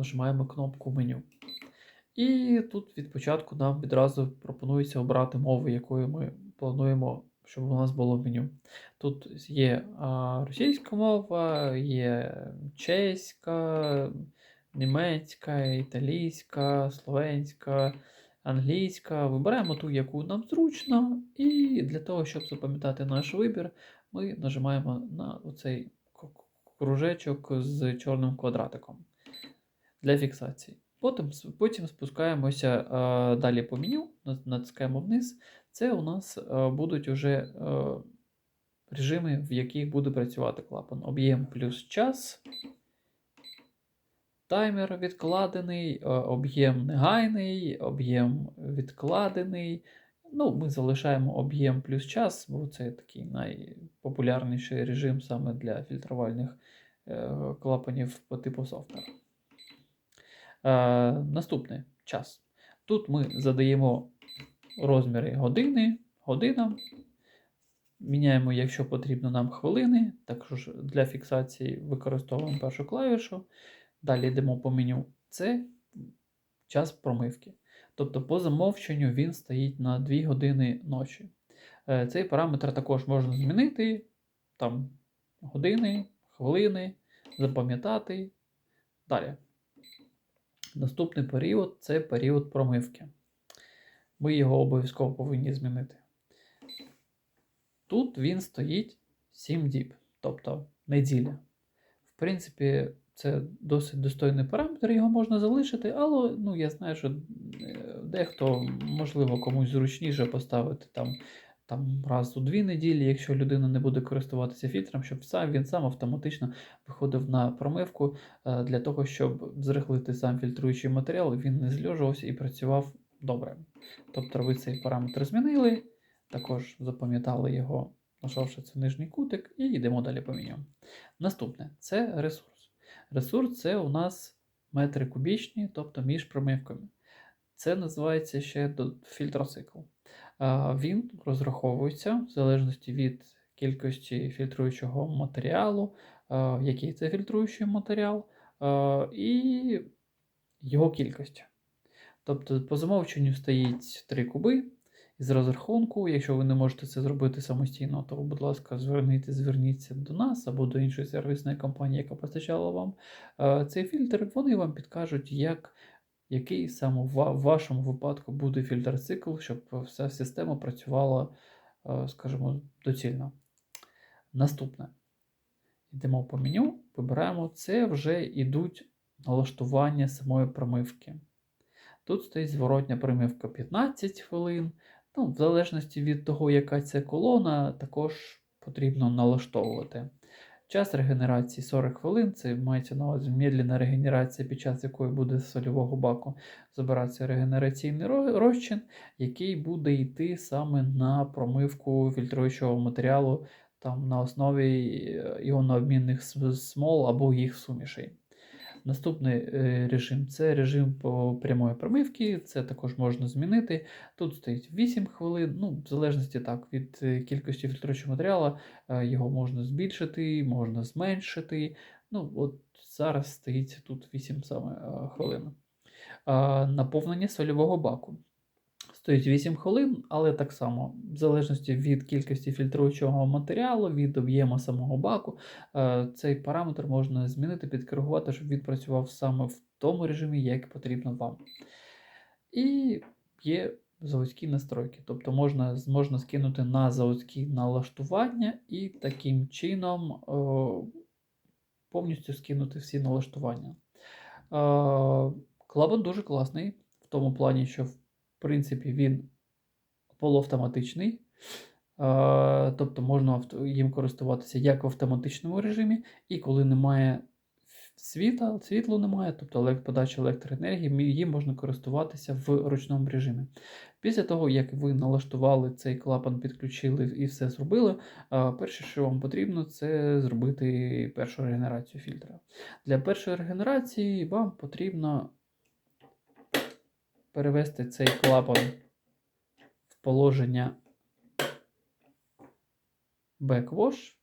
нажимаємо кнопку меню. І тут від початку нам відразу пропонується обрати мову, якою ми плануємо, щоб у нас було меню. Тут є російська мова, є чеська, німецька, італійська, словенська, англійська. Вибираємо ту, яку нам зручно, і для того, щоб запам'ятати наш вибір, ми нажимаємо на оцей кружечок з чорним квадратиком для фіксації. Потім, потім спускаємося е, далі по меню, натискаємо вниз. Це у нас е, будуть уже е, режими, в яких буде працювати клапан. Об'єм плюс час. Таймер відкладений, об'єм негайний, об'єм відкладений. Ну, ми залишаємо об'єм плюс час, бо це такий найпопулярніший режим саме для фільтрувальних клапанів по типу софтвер. Е, наступне час. Тут ми задаємо розміри години, година. Міняємо, якщо потрібно нам хвилини. Також для фіксації використовуємо першу клавішу. Далі йдемо по меню. Це час промивки. Тобто, по замовченню він стоїть на 2 години ночі. Е, Цей параметр також можна змінити. Там години, хвилини, запам'ятати. Далі. Наступний період це період промивки. Ми його обов'язково повинні змінити. Тут він стоїть 7 діб, тобто неділя. В принципі, це досить достойний параметр, його можна залишити, але ну, я знаю, що е, дехто, можливо, комусь зручніше поставити там, там раз у дві неділі, якщо людина не буде користуватися фільтром, щоб сам він сам автоматично виходив на промивку е, для того, щоб зрихлити сам фільтруючий матеріал, він не зльожувався і працював добре. Тобто ви цей параметр змінили, також запам'ятали його, нажавши цей нижній кутик, і йдемо далі по меню. Наступне це ресурс. Ресурс це у нас метри кубічні, тобто між промивками. Це називається ще фільтроцикл. Він розраховується в залежності від кількості фільтруючого матеріалу, який це фільтруючий матеріал, і його кількості. Тобто, по замовченню стоїть 3 куби. Із розрахунку, якщо ви не можете це зробити самостійно, то, будь ласка, зверніться, зверніться до нас або до іншої сервісної компанії, яка постачала вам цей фільтр. Вони вам підкажуть, як, який саме в вашому випадку буде фільтр-цикл, щоб вся система працювала, е, скажімо, доцільно. Наступне. Йдемо по меню, вибираємо. Це вже йдуть налаштування самої промивки. Тут стоїть зворотня промивка 15 хвилин. Ну, в залежності від того, яка це колона, також потрібно налаштовувати. Час регенерації 40 хвилин, це мається на увазі медленна регенерація, під час якої буде з сольового баку збиратися регенераційний розчин, який буде йти саме на промивку фільтруючого матеріалу там, на основі е, іонообмінних с- смол або їх сумішей. Наступний е, режим це режим по прямої промивки, це також можна змінити. Тут стоїть 8 хвилин, ну, в залежності так, від е, кількості фільтруючого матеріалу, е, його можна збільшити, можна зменшити. Ну, от зараз стоїть тут 8 саме хвилин. Наповнення сольового баку. Стоїть 8 хвилин, але так само, в залежності від кількості фільтруючого матеріалу, від об'єму самого баку, е, цей параметр можна змінити, підкоригувати, щоб він працював саме в тому режимі, як потрібно вам. І є заводські настройки, тобто можна, можна скинути на заводські налаштування і таким чином е, повністю скинути всі налаштування. Е, Клапан дуже класний в тому плані, що принципі він полуавтоматичний. Тобто можна їм користуватися як в автоматичному режимі, і коли немає світла, світлу немає, тобто подача електроенергії, їм можна користуватися в ручному режимі. Після того, як ви налаштували цей клапан, підключили і все зробили, перше, що вам потрібно, це зробити першу регенерацію фільтра. Для першої регенерації вам потрібно перевести цей клапан в положення backwash.